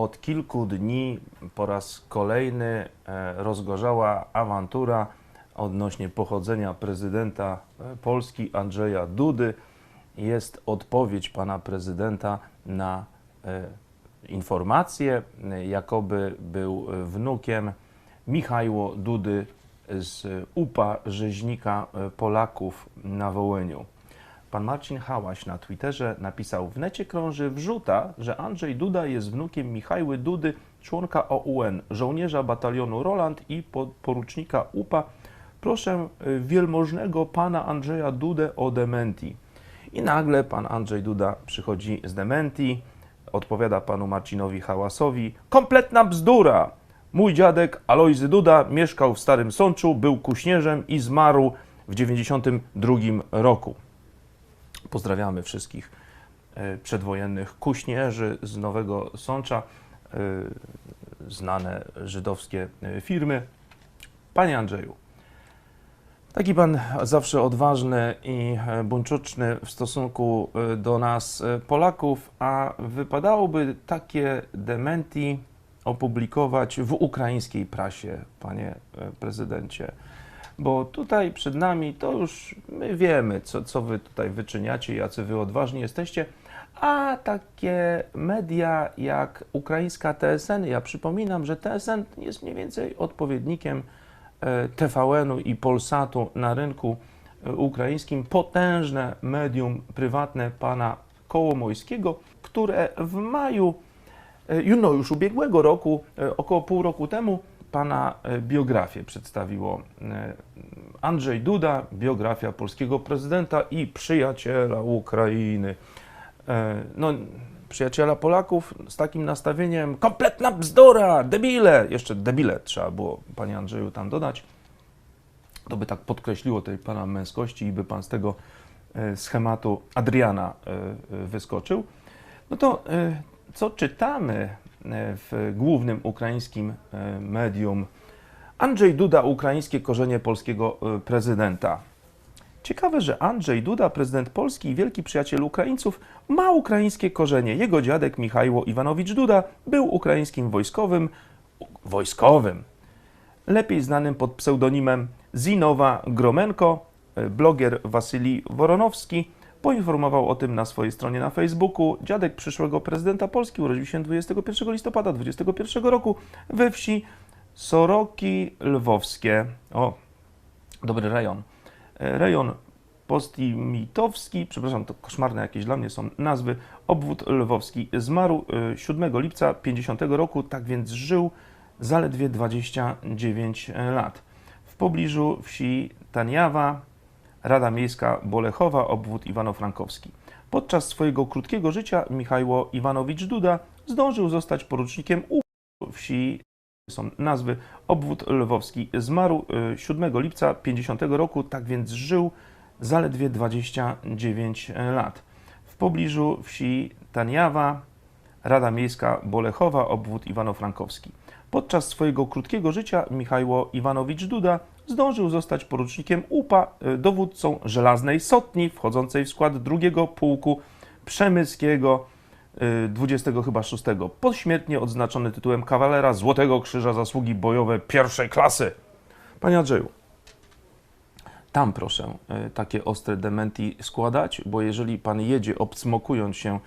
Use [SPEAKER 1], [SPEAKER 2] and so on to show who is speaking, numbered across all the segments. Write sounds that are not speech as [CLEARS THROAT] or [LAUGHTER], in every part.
[SPEAKER 1] Od kilku dni po raz kolejny e, rozgorzała awantura odnośnie pochodzenia prezydenta e, Polski Andrzeja Dudy. Jest odpowiedź pana prezydenta na e, informację, jakoby był wnukiem Michajło Dudy z UPA Rzeźnika Polaków na Wołyniu. Pan Marcin Hałaś na Twitterze napisał: W necie krąży wrzuta, że Andrzej Duda jest wnukiem Michajły Dudy, członka OUN, żołnierza batalionu Roland i po- porucznika UPA. Proszę y, wielmożnego pana Andrzeja Dudę o dementi. I nagle pan Andrzej Duda przychodzi z dementi, odpowiada panu Marcinowi Hałasowi: Kompletna bzdura! Mój dziadek Alojzy Duda mieszkał w Starym Sączu, był kuśnierzem i zmarł w 92 roku. Pozdrawiamy wszystkich e, przedwojennych kuśnierzy z Nowego Sącza, e, znane żydowskie e, firmy. Panie Andrzeju, taki pan zawsze odważny i buńczuczny w stosunku do nas, Polaków, a wypadałoby takie dementi opublikować w ukraińskiej prasie, panie prezydencie. Bo tutaj przed nami to już my wiemy, co, co wy tutaj wyczyniacie, jacy wy odważni jesteście, a takie media jak ukraińska TSN, ja przypominam, że TSN jest mniej więcej odpowiednikiem e, TVN-u i Polsatu na rynku e, ukraińskim, potężne medium prywatne pana Kołomojskiego, które w maju E, no, już ubiegłego roku, około pół roku temu, pana e, biografię przedstawiło. E, Andrzej Duda, biografia polskiego prezydenta i przyjaciela Ukrainy. E, No, przyjaciela Polaków z takim nastawieniem, kompletna bzdura, debile, jeszcze debile trzeba było, panie Andrzeju, tam dodać. To by tak podkreśliło tej pana męskości i by pan z tego schematu Adriana wyskoczył. No to co czytamy w głównym ukraińskim e, medium? Andrzej Duda, ukraińskie korzenie polskiego e, prezydenta. Ciekawe, że Andrzej Duda, prezydent Polski i wielki przyjaciel Ukraińców, ma ukraińskie korzenie. Jego dziadek Michajło Iwanowicz Duda był ukraińskim wojskowym, wojskowym, lepiej znanym pod pseudonimem Zinowa Gromenko, e, bloger Wasylii Woronowski poinformował o tym na swojej stronie na Facebooku. Dziadek przyszłego prezydenta Polski urodził się 21 listopada 2021 roku we wsi Soroki Lwowskie. O, dobry rejon. E, Rejon Postimitowski, przepraszam, to koszmarne jakieś dla mnie są nazwy, obwód lwowski. Zmarł e, 7 lipca 50 roku, tak więc żył zaledwie 29 lat. W pobliżu wsi Taniawa, Rada Miejska Bolechowa, obwód Iwano-Frankowski. Podczas swojego krótkiego życia Michajło Iwanowicz Duda zdążył zostać porucznikiem u wsi są nazwy obwód lwowski. Zmarł e, 7 lipca 50 roku, tak więc żył zaledwie 29 lat. W pobliżu wsi Taniawa, Rada Miejska Bolechowa, obwód Iwano-Frankowski. Podczas swojego krótkiego życia Michajło Iwanowicz Duda zdążył zostać porucznikiem UPA, e, dowódcą żelaznej sotni wchodzącej w skład drugiego pułku przemyskiego y, 20 chyba 6. Pośmiertnie odznaczony tytułem kawalera Złotego Krzyża Zasługi Bojowe pierwszej klasy. Panie Andrzeju, tam proszę y, takie ostre dementi składać, bo jeżeli pan jedzie obcmokując się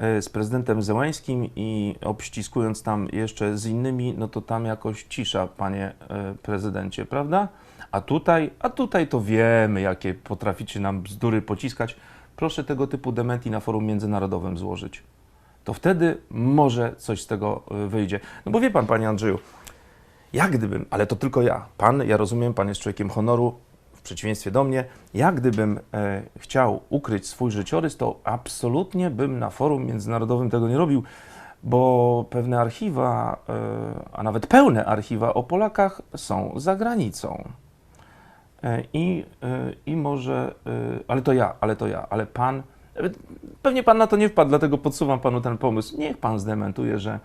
[SPEAKER 1] z prezydentem Zełańskim i obściskując tam jeszcze z innymi, no to tam jakoś cisza, panie y, prezydencie, prawda? A tutaj, a tutaj to wiemy, jakie potraficie nam bzdury pociskać. Proszę tego typu dementi na forum międzynarodowym złożyć. To wtedy może coś z tego y, wyjdzie. No bo wie pan, panie Andrzeju, jak gdybym, ale to tylko ja, pan, ja rozumiem, pan jest człowiekiem honoru, przeciwieństwie do mnie, jak gdybym e, chciał ukryć swój życiorys, to absolutnie bym na forum międzynarodowym tego nie robił, bo pewne archiwa, e, a nawet pełne archiwa o Polakach są za granicą. E, I, e, I może, e, ale to ja, ale to ja, ale pan, pewnie pan na to nie wpadł, dlatego podsuwam panu ten pomysł. Niech pan zdementuje, że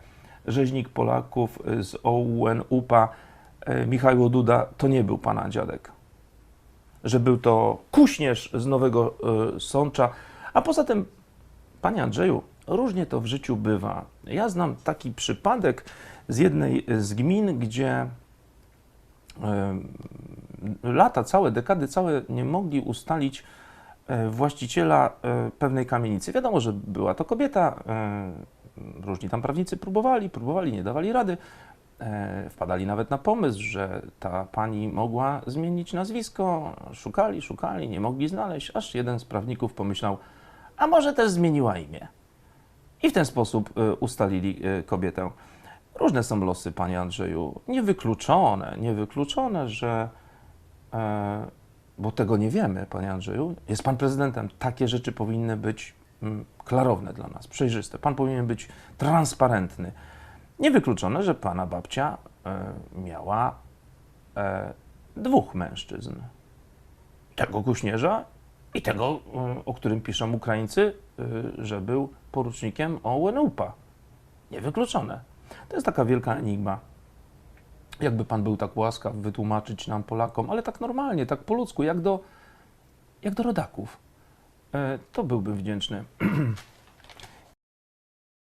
[SPEAKER 1] rzeźnik Polaków z OUN UPA e, Michał Duda to nie był pana dziadek. Że był to kuśnierz z Nowego e, Sącza. A poza tym, panie Andrzeju, Różnie to w życiu bywa. Ja znam taki przypadek z jednej z gmin, gdzie em, lata, całe dekady, całe nie mogli ustalić e, właściciela e, pewnej kamienicy. Wiadomo, że była to kobieta. e, Różni tam prawnicy próbowali, próbowali, nie dawali rady. E, Wpadali nawet na pomysł, że ta pani mogła zmienić nazwisko. Szukali, szukali, nie mogli znaleźć, aż jeden z prawników pomyślał, a może też zmieniła imię. I w ten sposób e, ustalili e, kobietę. Różne są losy, panie Andrzeju. Niewykluczone, niewykluczone, że. Bo tego nie wiemy, panie Andrzeju. Jest pan prezydentem. Takie rzeczy powinny być mm, klarowne dla nas, przejrzyste. Pan powinien być transparentny. Niewykluczone, że pana babcia e, miała e, dwóch mężczyzn. Tego kuśnierza i tego, e, o którym piszą Ukraińcy, że był porucznikiem OUN-UPA. Niewykluczone. To jest taka wielka enigma. Jakby pan był tak łaskaw wytłumaczyć nam, Polakom, ale tak normalnie, tak po ludzku, jak do, jak do rodaków, to byłbym wdzięczny. [CLEARS THROAT]